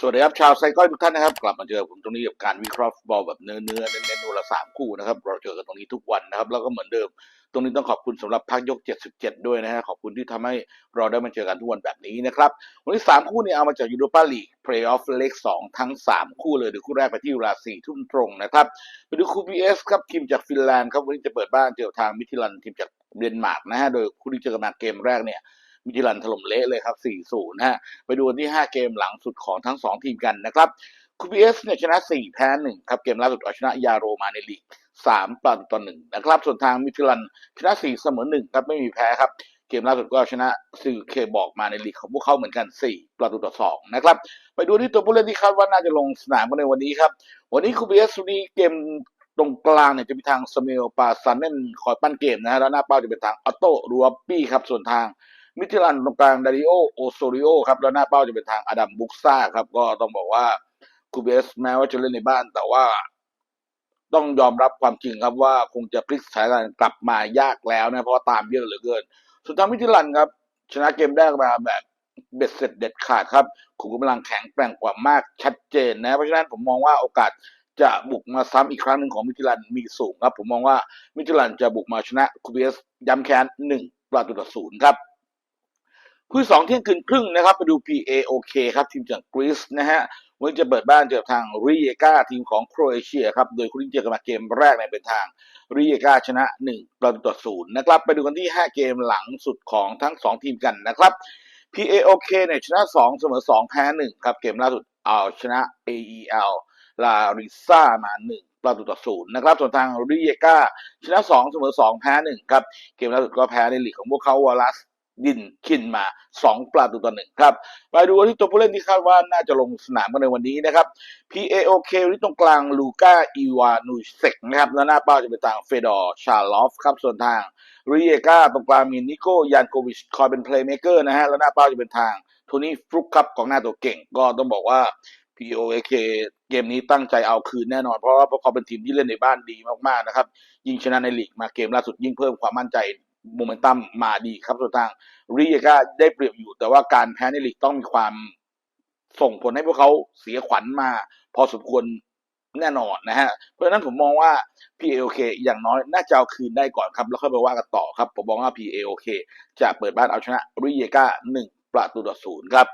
สวัสดีครับชาวไซก้อยทุกท่านนะครับ กลับมาเจอผมตรงนี้กับการวิเคราะห์ฟุตบอลแบบเนื้อเนื้อๆเน้นๆวันละสามคู่นะครับ เราเจอกันตรงนี้ทุกวันนะครับ แล้วก็เหมือนเดิม ตรงนี้ต้องขอบคุณสำหรับพักยก 77 ด้วยนะฮะขอบคุณที่ทำให้เราได้มาเจอกันทุกวันแบบนี้นะครับ วันนี้ 3 คู่นี้เอามาจากยูโรปาลีกเพลย์ออฟเลก2ทั้ง 3 คู่เลยเดี๋ยวคู่แรกไปที่เวลา4ทุ่มตรงนะครับไปดูคู่ BS ครับทีมจากฟินแลนด์ครับวันนี้จะเปิดบ้านเจอทางมิทิลันทีมจากเดนมาร์กนะฮะโดยคู่ที่เจอกันมาเกมแรกเนี่ย มิทิลันถล่มเละเลยครับ 4-0นะฮะ ไปดูที่ 5 เกมหลังสุดของทั้ง 2 ทีมกันนะครับคูบีเอสเนี่ยชนะ 4 แพ้ 1 ครับ เกมล่าสุดเอาชนะยาโรมาในลีก 3 ประตูต่อ 1 นะครับ ส่วนทางมิทิลันชนะ 4 เสมอ 1 ครับ ไม่มีแพ้ครับ เกมล่าสุดก็ชนะสื่อเคบอกมาในลีกของพวกเขาเหมือนกัน 4 ประตูต่อ 2 นะครับ ไปดูที่ตัวผู้เล่นที่คาดว่าน่าจะลงสนามกันในวันนี้ครับ วันนี้คูบีเอสวันนี้เกมตรงกลางเนี่ยจะมีทางสเมลปาซันเน่นคอยปั้นเกมนะฮะแล้วหน้าเป้าจะเป็นทางออโต้รูอัปปี้ครับส่วนทาง มิทิลันตรงกลางดาริโอโอโซริโอครับแล้วหน้าเป้าจะเป็นทางอดัมบุกซ่าครับก็ต้องบอกว่าคูเบสแม้ว่าจะเล่นในบ้านแต่ว่าต้องยอมรับความจริงครับว่าคงจะพลิกสถานการณ์กลับมายากแล้วนะเพราะว่าตามเยอะเหลือเกินส่วนทางมิทิลันครับ ชนะเกมแรกมาแบบเบ็ดเสร็จเด็ดขาดครับขุมกำลังแข็งแกร่งกว่ามากชัดเจนนะเพราะฉะนั้นผมมองว่าโอกาสจะบุกมาซ้ำอีกครั้งหนึ่งของมิทิลันมีสูงครับ ผมมองว่ามิทิลันจะบุกมาชนะคูเบสย้ำแค้นหนึ่งประตูต่อศูนย์ครับ คู่สองเที่ยงคืนครึ่งนะครับไปดู PAOK ครับทีมจากกรีซนะฮะวันจะเปิดบ้านเจอกับทางริเยกาทีมของโครเอเชียครับโดยคู่ที่เจอกันมาเกมแรกเนี่ยเป็นทางริเยกาชนะ 1 ประตูต่อศูนย์นะครับไปดูกันที่ 5 เกมหลังสุดของทั้ง 2 ทีมกันนะครับ PAOK เนี่ยชนะ 2 เสมอ 2 แพ้ 1 ครับ เกมล่าสุดเอาชนะ AEL ลาริซ่ามา 1ประตูต่อศูนย์นะครับส่วนทางริเยกาชนะ2เสมอ2แพ้1ครับเกมล่าสุดก็แพ้ในลีกของพวกเขาวอลลัส ดินคินมา 2 ประตูต่อหนึ่งครับไปดูที่ตัวผู้เล่นที่คาดว่าน่าจะลงสนามกันในวันนี้นะครับ PAOK ที่ตรงกลางลูก้าอีวานูเซกนะครับแล้วหน้าเป้าจะเป็นทางเฟดอร์ชาลอฟครับส่วนทางริเยกาตรงกลางมีนิโก้ยานโกวิชคอยเป็นเพลย์เมเกอร์นะฮะแล้วหน้าเป้าจะเป็นทางโทนี่ฟลุกครับกองหน้าตัวเก่ง ก็ต้องบอกว่า POAK เกมนี้ตั้งใจเอาคืนแน่นอน เพราะว่าพวกเขาเป็นทีมที่เล่นในบ้านดีมากๆนะครับ ยิ่งชนะในลีกมาเกมล่าสุดยิ่งเพิ่มความมั่นใจ โมเมนตัมมาดีครับส่วนทางรีเยกาได้เปรียบอยู่ แต่ว่าการแพ้ในลีกต้องมีความส่งผลให้พวกเขาเสียขวัญมา พอสมควรแน่นอนนะฮะ เพราะฉะนั้นผมมองว่า PLK อย่างน้อยน่าจะเอาคืนได้ก่อนครับ แล้วค่อยไปว่ากันต่อครับ ผมมองว่า PLK จะเปิดบ้านเอาชนะริเยกาหนึ่งประตูต่อศูนย์ครับ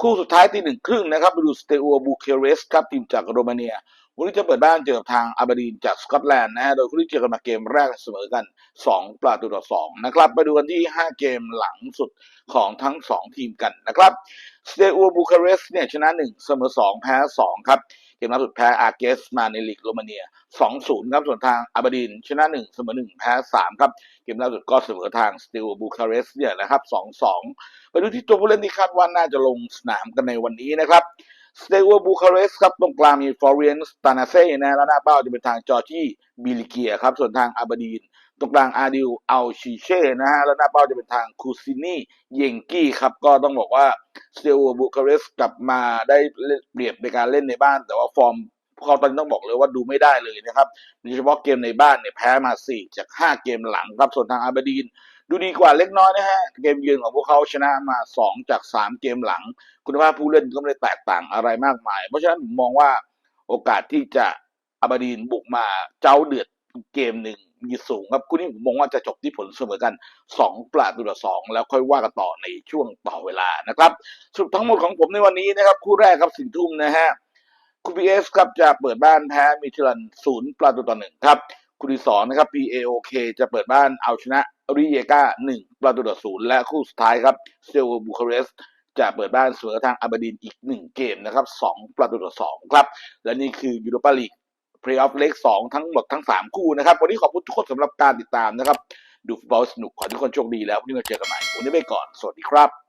คู่สุดท้ายตีหนึ่งครึ่งนะครับไปดูสเตอัวบูเคเรสครับทีมจากโรมาเนียวันนี้จะเปิดบ้านเจอกับทางอาบดีนจากสกอตแลนด์นะฮะโดยคู่ที่เจอกันมาเกมแรกเสมอกัน 2 ประตูต่อ2นะครับไปดูกันที่ 5 เกมหลังสุดของทั้ง 2 ทีมกันนะครับ สเตอัวบูคาเรสเนี่ยชนะหนึ่งเสมอสองแพ้สองครับ เกมล่าสุดแพ้อาร์เกสมาในลีกโรมาเนีย2-0ครับส่วนทางอาบดินชนะหนึ่งเสมอหนึ่งแพ้สามครับ เกมล่าสุดก็เสมอทางสเตอัวบูคาเรสเนี่ยนะครับสองสองไปดูที่ตัวผู้เล่นที่คาดว่าน่าจะลงสนามกันในวันนี้นะครับ สเตอัวบูคาเรสครับตรงกลางมีฟลอเรียนสตานาเซ่นะแล้วหน้าเป้าจะเป็นทางจอร์จี้บิลิเกียครับส่วนทางอาบาดีน ตรงกลางอาดิวอัลชิเช่นะฮะแล้วหน้าเป้าจะเป็นทางคูซินีเยงกี้ครับก็ต้องบอกว่าสเตอัวบูคาเรสกลับมาได้เล่นเปรียบในการเล่นในบ้าน แต่ว่าฟอร์ม พวกเขาตอนนี้ต้องบอกเลยว่าดูไม่ได้เลยนะครับโดยเฉพาะเกมในบ้านเนี่ยแพ้มา 4 จาก 5 เกมหลังครับส่วนทางอาบาดีน ดูดีกว่าเล็กน้อยนะฮะเกมเยือนของพวกเขาชนะมา 2 จาก 3 เกมหลัง คุณภาพผู้เล่นก็ไม่ได้แตกต่างอะไรมากมาย เพราะฉะนั้นผมมองว่าโอกาสที่จะอาบาดีนบุกมาเจ้าเดือดเกมหนึ่งมีสูงครับคู่นี้ผมมองว่าจะจบที่ผลเสมอกัน 2 ประตูต่อสองแล้วค่อยว่ากันต่อในช่วงต่อเวลานะครับสรุปทั้งหมดของผมในวันนี้นะครับ คู่แรกครับสินทุ่มนะฮะ คูพีเอสครับจะเปิดบ้านแพ้มิชลันศูนย์ประตูต่อหนึ่งครับคู่ที่สองนะครับ PAOK จะเปิดบ้านเอาชนะริเยกาหนึ่งประตูต่อศูนย์และคู่สุดท้ายครับเซลบูคาเรสจะเปิดบ้านเสมอทางอาบาดินอีกหนึ่งเกมนะครับสองประตูต่อสองครับ และนี่คือยูโรปาลีกเพลย์ออฟเลกสองทั้งหมดทั้งสามคู่นะครับ วันนี้ขอบคุณทุกคนสำหรับการติดตามนะครับ ดูฟุตบอลสนุกขอทุกคนโชคดีแล้ววันนี้มาเจอกันใหม่วันนี้ไปก่อน สวัสดีครับ